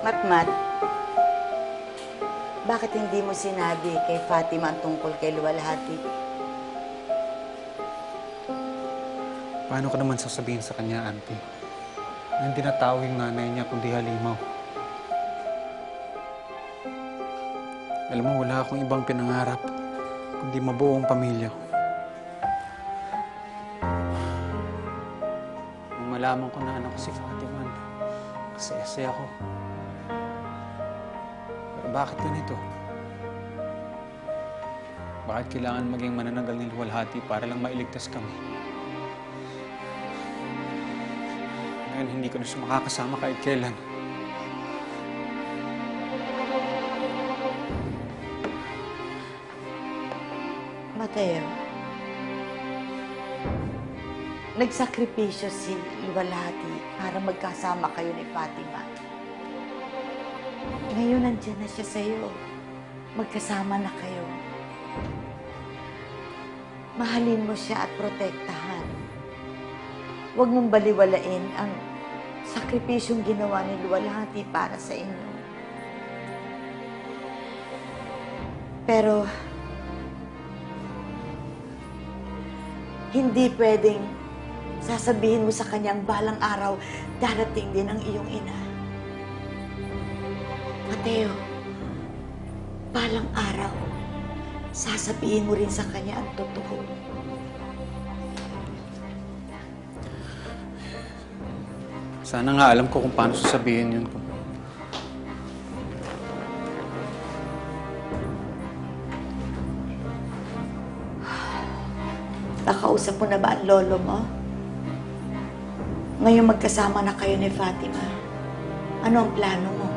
Mat, bakit hindi mo sinabi kay Fatima ang tungkol kay Luwalhati? Paano ka naman sasabihin sa kanya, auntie? Na hindi na tao yung nanay niya, kundi halimaw. Alam mo, wala akong ibang pinangarap, kundi mabuo ang pamilya ko. Nung malaman ko na anak ko si Fatima, kasaya-saya ko. Bakit ganito? Bakit kailangan maging mananagal ni Luwalhati para lang mailigtas kami? Ngayon, hindi ko na siya makakasama kahit kailan. Mateo, nagsakripisyo si Luwalhati para magkasama kayo ni Fatima. Ngayon nandiyan na siya sa'yo. Magkasama na kayo. Mahalin mo siya at protektahan. Huwag mong baliwalain ang sakripisyong ginawa ni Luwalhati para sa inyo. Pero, hindi pwedeng sasabihin mo sa kanyang balang araw, darating din ang iyong ina. Mateo, balang araw, sasabihin mo rin sa kanya ang totoo. Sana nga alam ko kung paano sasabihin yun. Nakausap mo na ba ang lolo mo? Ngayon magkasama na kayo ni Fatima. Ano ang plano mo?